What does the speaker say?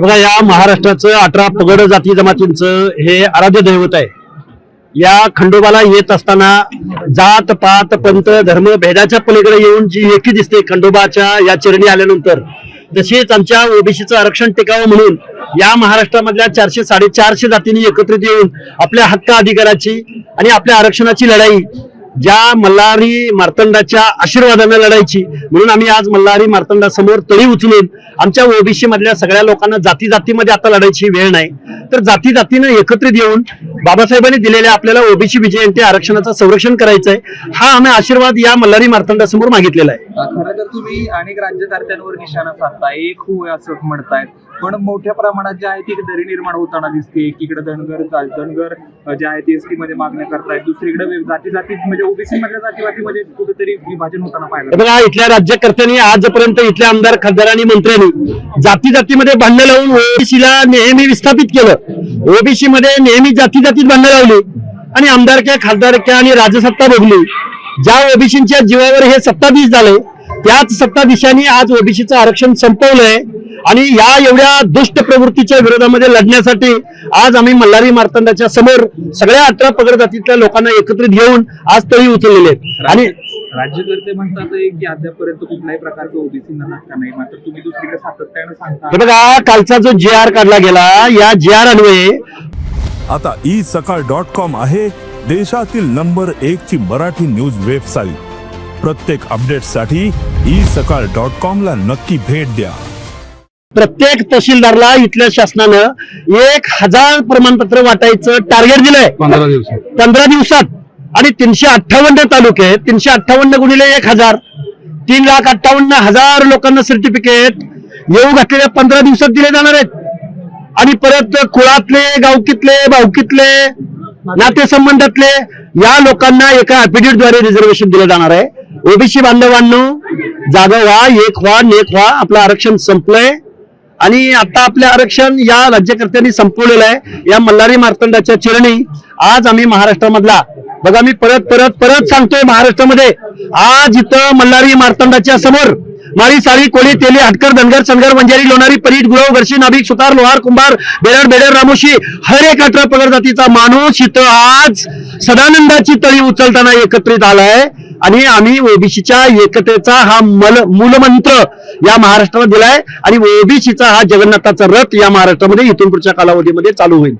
बघा या महाराष्ट्राचं अठरा पगड जाती जमातींचं हे आराध्य दैवत आहे. या खंडोबाला येत असताना जात पात पंत धर्म भेदाच्या पलीकडे येऊन जी एकी दिसते खंडोबाच्या या चरणी आल्यानंतर तसेच आमच्या ओबीसीचं आरक्षण टिकावं म्हणून या महाराष्ट्रामधल्या चारशे साडेचारशे जातींनी एकत्रित येऊन आपल्या हक्क अधिकाराची आणि आपल्या आरक्षणाची लढाई ज्या मल्हारी मार्तंडाच्या आशीर्वादाने लढायची म्हणून आम्ही आज मल्हारी मार्तंडासमोर तळी उचलून आमच्या ओबीसी मधल्या सगळ्या लोकांना जाती जातीमध्ये आता लढायची वेळ नाही. तर जाती जातीनं एकत्रित येऊन बाबासाहेबांनी दिलेल्या आपल्याला ओबीसी विजयंती आरक्षणाचं संरक्षण करायचंय हा आम्ही आशीर्वाद या मल्हारी मार्तंडासमोर मागितलेला आहे. खरं तर तुम्ही अनेक राज्यकर्त्यांवर निशाणा साधताय एक होय असं म्हणतायत. पण मोठ्या प्रमाणात जे आहे ती दरी निर्माण होताना दिसते. एकीकडे धनगर धनगर जे आहे ते एसटी मध्ये मागण्या करतायत. दुसरीकडे जाती जाती म्हणजे ओबीसी मधल्या जातीवातीमध्ये कुठेतरी विभाजन होताना पाहिलं बघा इथल्या राज्यकर्त्यांनी आजपर्यंत इथल्या आमदार खासदारांनी मंत्र्यांनी जाती जातीमध्ये भांडणं लावून ओबीसीला नेहमी विस्थापित केलं. ओबीसी मध्ये नेहमी जाती जातीत भांडणं लावली आणि आमदारक्या खासदारक्या आणि राजसत्ता भोगली. ज्या ओबीसीच्या जीवावर हे सत्ताधीश झाले त्याच सत्ताधीशांनी आज ओबीसीचं आरक्षण संपवलंय. आणि या एवढ्या दुष्ट प्रवृत्तीच्या विरोधामध्ये लढण्यासाठी आज आम्ही मल्हारी मार्तंडाच्या समोर सगळ्या अठरा पगड जातीतल्या लोकांना एकत्रित घेऊन आज तळी उचललेले आहेत. आणि राज्यकर्ते म्हणतात की अद्यापर्यंत कुठल्याही प्रकारचं ओबीसी नाही मात्र तुम्ही दुसरीकडे सातत्यानं सांगता बघा कालचा जो जे आर काढला गेला या जे आर अन्वये आता ई सकाळ डॉट कॉम आहे देशातील नंबर एक ची मराठी न्यूज वेबसाईट प्रत्येक अपडेटसाठी ई सकाळ डॉट कॉम ला नक्की भेट द्या. प्रत्येक तहसीलदारला इथल्या शासनानं एक हजार प्रमाणपत्र वाटायचं टार्गेट दिलंय. पंधरा दिवसात. पंधरा दिवसात. आणि तीनशे अठ्ठावन्न तालुके तीनशे अठ्ठावन्न गुणिले एक हजार तीन लाख अठ्ठावन्न हजार लोकांना सर्टिफिकेट येऊ घातलेल्या पंधरा दिवसात दिले जाणार आहेत. आणि परत कुळातले गावकीतले भावकीतले नातेसंबंधातले या लोकांना एका द्वारे रिझर्वेशन दिलं जाणार आहे. ओबीसी बांधवांनो जागा व्हा एक व्हा नेक व्हा आपलं आरक्षण संपलंय. आणि आता आपले आरक्षण या राज्यकर्त्यांनी संपवलेलं आहे. या मल्हारी मार्तंडाच्या चिरणी आज आम्ही महाराष्ट्रामधला. बघा मी परत परत परत सांगतोय महाराष्ट्रामध्ये. आज इथं मल्हारी मार्तंडाच्या समोर माळी साळी कोळी तेली हटकर धनगर सनगर वंजारी लोणारी परीट गुरव घरशी नाभिक सुतार लोहार कुंभार बेडर बेडर रामोशी हर एक अठरा पगड जातीचा माणूस इथं आज सदानंदाची तळी उचलताना एकत्रित आलाय आणि आम्ही ओबीसीच्या एकतेचा हा मल मूलमंत्र या महाराष्ट्राला दिलाय आणि ओबीसीचा हा जगन्नाथाचा रथ या महाराष्ट्रामध्ये इथून पुढच्या कालावधीमध्ये चालू होईल